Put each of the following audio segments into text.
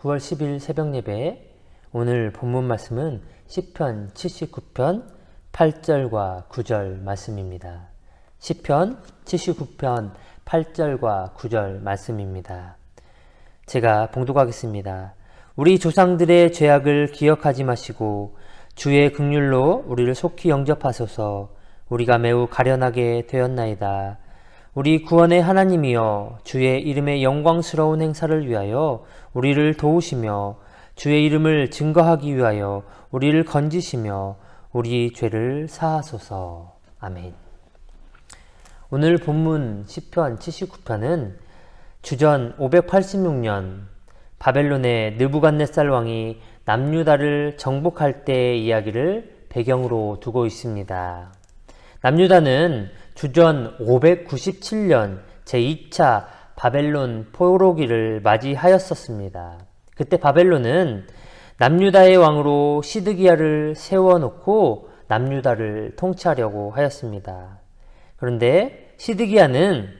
9월 10일 새벽 예배 오늘 본문 말씀은 시편 79편 8절과 9절 말씀입니다. 시편 79편 8절과 9절 말씀입니다. 제가 봉독하겠습니다. 우리 조상들의 죄악을 기억하지 마시고 주의 극률로 우리를 속히 영접하소서 우리가 매우 가련하게 되었나이다. 우리 구원의 하나님이여 주의 이름의 영광스러운 행사를 위하여 우리를 도우시며 주의 이름을 증거하기 위하여 우리를 건지시며 우리 죄를 사하소서. 아멘. 오늘 본문 시편 79편은 주전 586년 바벨론의 느부갓네살 왕이 남유다를 정복할 때의 이야기를 배경으로 두고 있습니다. 남유다는 주전 597년 제2차 바벨론 포로기를 맞이하였었습니다. 그때 바벨론은 남유다의 왕으로 시드기야를 세워놓고 남유다를 통치하려고 하였습니다. 그런데 시드기야는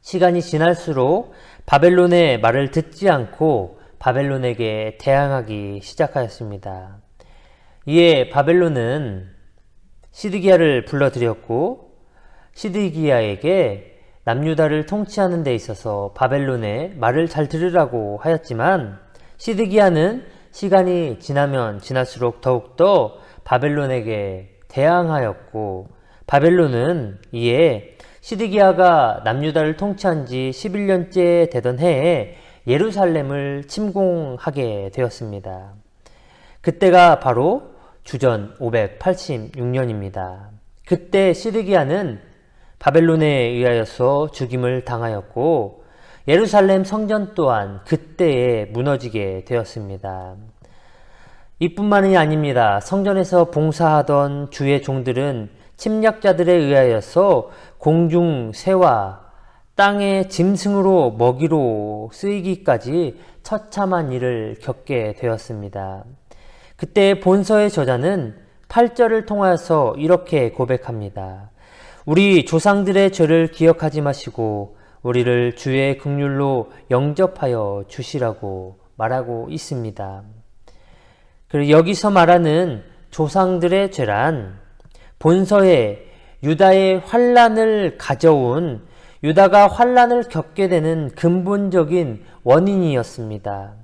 시간이 지날수록 바벨론의 말을 듣지 않고 바벨론에게 대항하기 시작하였습니다. 이에 바벨론은 시드기야를 불러들였고 시드기야에게 남유다를 통치하는 데 있어서 바벨론의 말을 잘 들으라고 하였지만 시드기야는 시간이 지나면 지날수록 더욱더 바벨론에게 대항하였고 바벨론은 이에 시드기야가 남유다를 통치한 지 11년째 되던 해에 예루살렘을 침공하게 되었습니다. 그때가 바로 주전 586년입니다. 그때 시드기야는 바벨론에 의하여서 죽임을 당하였고 예루살렘 성전 또한 그때에 무너지게 되었습니다. 이뿐만이 아닙니다. 성전에서 봉사하던 주의 종들은 침략자들에 의하여서 공중 새와 땅의 짐승으로 먹이로 쓰이기까지 처참한 일을 겪게 되었습니다. 그때 본서의 저자는 8절을 통하여서 이렇게 고백합니다. 우리 조상들의 죄를 기억하지 마시고 우리를 주의 극률로 영접하여 주시라고 말하고 있습니다. 그리고 여기서 말하는 조상들의 죄란 본서에 유다의 환란을 가져온 유다가 환란을 겪게 되는 근본적인 원인이었습니다.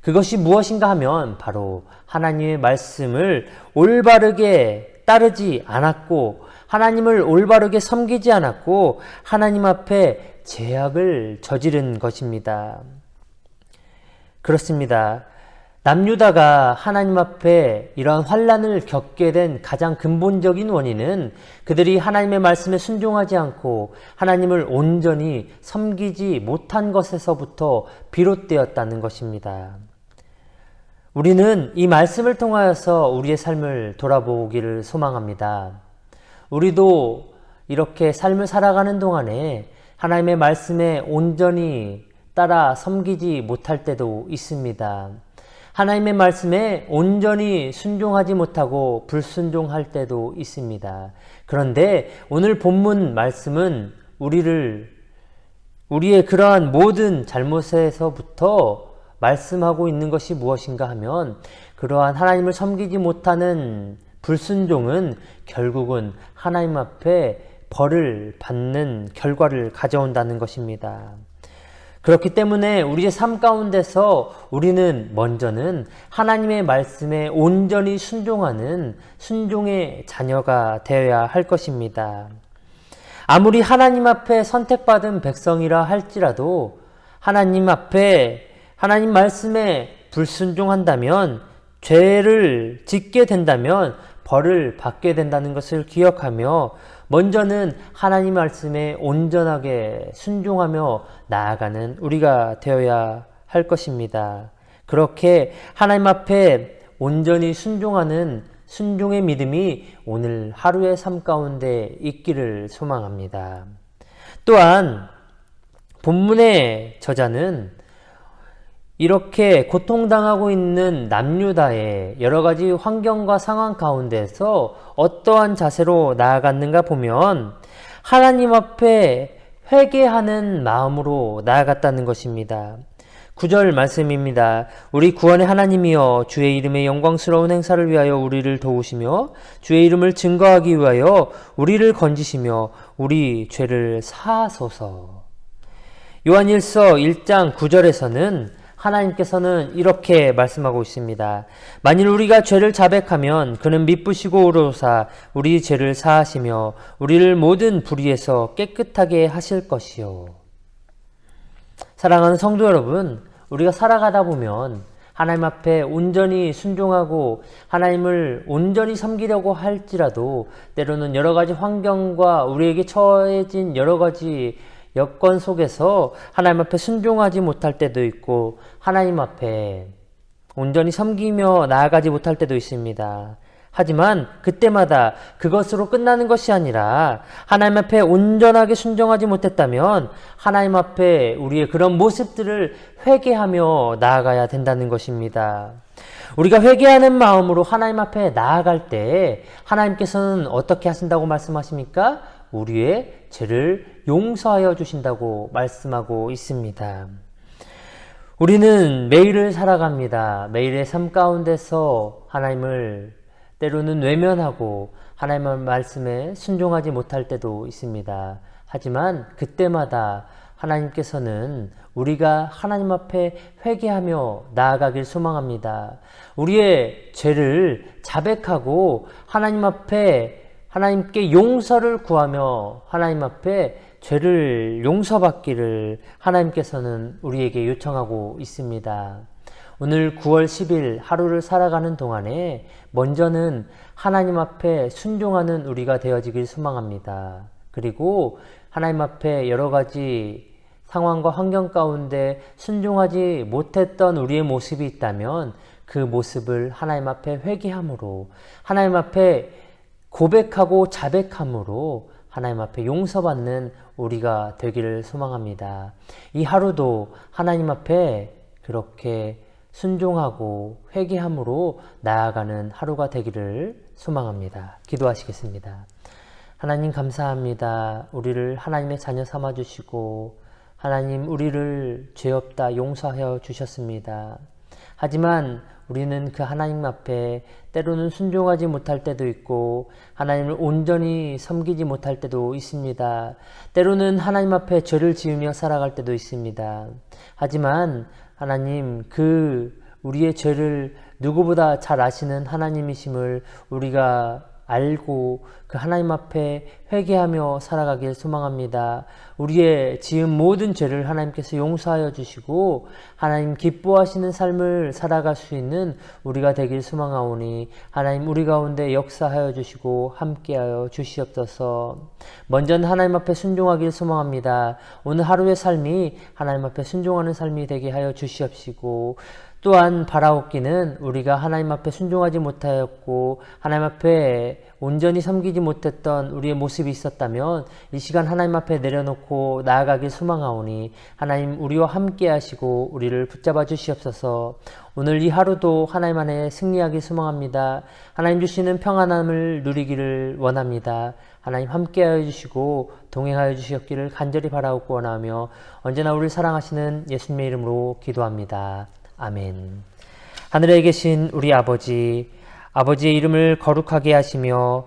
그것이 무엇인가 하면 바로 하나님의 말씀을 올바르게 따르지 않았고 하나님을 올바르게 섬기지 않았고 하나님 앞에 죄악을 저지른 것입니다. 그렇습니다. 남유다가 하나님 앞에 이러한 환란을 겪게 된 가장 근본적인 원인은 그들이 하나님의 말씀에 순종하지 않고 하나님을 온전히 섬기지 못한 것에서부터 비롯되었다는 것입니다. 우리는 이 말씀을 통하여서 우리의 삶을 돌아보기를 소망합니다. 우리도 이렇게 삶을 살아가는 동안에 하나님의 말씀에 온전히 따라 섬기지 못할 때도 있습니다. 하나님의 말씀에 온전히 순종하지 못하고 불순종할 때도 있습니다. 그런데 오늘 본문 말씀은 우리를 우리의 그러한 모든 잘못에서부터 말씀하고 있는 것이 무엇인가 하면 그러한 하나님을 섬기지 못하는 불순종은 결국은 하나님 앞에 벌을 받는 결과를 가져온다는 것입니다. 그렇기 때문에 우리의 삶 가운데서 우리는 먼저는 하나님의 말씀에 온전히 순종하는 순종의 자녀가 되어야 할 것입니다. 아무리 하나님 앞에 선택받은 백성이라 할지라도 하나님 앞에 하나님 말씀에 불순종한다면 죄를 짓게 된다면 벌을 받게 된다는 것을 기억하며 먼저는 하나님 말씀에 온전하게 순종하며 나아가는 우리가 되어야 할 것입니다. 그렇게 하나님 앞에 온전히 순종하는 순종의 믿음이 오늘 하루의 삶 가운데 있기를 소망합니다. 또한 본문의 저자는 이렇게 고통당하고 있는 남유다의 여러 가지 환경과 상황 가운데서 어떠한 자세로 나아갔는가 보면 하나님 앞에 회개하는 마음으로 나아갔다는 것입니다. 9절 말씀입니다. 우리 구원의 하나님이여 주의 이름의 영광스러운 행사를 위하여 우리를 도우시며 주의 이름을 증거하기 위하여 우리를 건지시며 우리 죄를 사하소서. 요한일서 1장 9절에서는 하나님께서는 이렇게 말씀하고 있습니다. 만일 우리가 죄를 자백하면 그는 미쁘시고 오로사 우리 죄를 사하시며 우리를 모든 불의에서 깨끗하게 하실 것이요. 사랑하는 성도 여러분, 우리가 살아가다 보면 하나님 앞에 온전히 순종하고 하나님을 온전히 섬기려고 할지라도 때로는 여러 가지 환경과 우리에게 처해진 여러 가지 여건 속에서 하나님 앞에 순종하지 못할 때도 있고 하나님 앞에 온전히 섬기며 나아가지 못할 때도 있습니다. 하지만 그때마다 그것으로 끝나는 것이 아니라 하나님 앞에 온전하게 순종하지 못했다면 하나님 앞에 우리의 그런 모습들을 회개하며 나아가야 된다는 것입니다. 우리가 회개하는 마음으로 하나님 앞에 나아갈 때 하나님께서는 어떻게 하신다고 말씀하십니까? 우리의 죄를 용서하여 주신다고 말씀하고 있습니다. 우리는 매일을 살아갑니다. 매일의 삶 가운데서 하나님을 때로는 외면하고 하나님의 말씀에 순종하지 못할 때도 있습니다. 하지만 그때마다 하나님께서는 우리가 하나님 앞에 회개하며 나아가길 소망합니다. 우리의 죄를 자백하고 하나님 앞에 하나님께 용서를 구하며 하나님 앞에 죄를 용서받기를 하나님께서는 우리에게 요청하고 있습니다. 오늘 9월 10일 하루를 살아가는 동안에 먼저는 하나님 앞에 순종하는 우리가 되어지길 소망합니다. 그리고 하나님 앞에 여러 가지 상황과 환경 가운데 순종하지 못했던 우리의 모습이 있다면 그 모습을 하나님 앞에 회개함으로 하나님 앞에 고백하고 자백함으로 하나님 앞에 용서받는 우리가 되기를 소망합니다. 이 하루도 하나님 앞에 그렇게 순종하고 회개함으로 나아가는 하루가 되기를 소망합니다. 기도하시겠습니다. 하나님 감사합니다. 우리를 하나님의 자녀 삼아 주시고 하나님 우리를 죄 없다 용서하여 주셨습니다. 하지만 우리는 그 하나님 앞에 때로는 순종하지 못할 때도 있고 하나님을 온전히 섬기지 못할 때도 있습니다. 때로는 하나님 앞에 죄를 지으며 살아갈 때도 있습니다. 하지만 하나님 그 우리의 죄를 누구보다 잘 아시는 하나님이심을 우리가 알고 그 하나님 앞에 회개하며 살아가길 소망합니다. 우리의 지은 모든 죄를 하나님께서 용서하여 주시고 하나님 기뻐하시는 삶을 살아갈 수 있는 우리가 되길 소망하오니 하나님 우리 가운데 역사하여 주시고 함께하여 주시옵소서. 먼저는 하나님 앞에 순종하길 소망합니다. 오늘 하루의 삶이 하나님 앞에 순종하는 삶이 되게 하여 주시옵시고 또한 바라옵기는 우리가 하나님 앞에 순종하지 못하였고 하나님 앞에 온전히 섬기지 못했던 우리의 모습이 있었다면 이 시간 하나님 앞에 내려놓고 나아가길 소망하오니 하나님 우리와 함께 하시고 우리를 붙잡아 주시옵소서. 오늘 이 하루도 하나님 안에 승리하길 소망합니다. 하나님 주시는 평안함을 누리기를 원합니다. 하나님 함께하여 주시고 동행하여 주시옵기를 간절히 바라옵고 원하며 언제나 우리를 사랑하시는 예수님의 이름으로 기도합니다. 아멘. 하늘에 계신 우리 아버지, 아버지의 이름을 거룩하게 하시며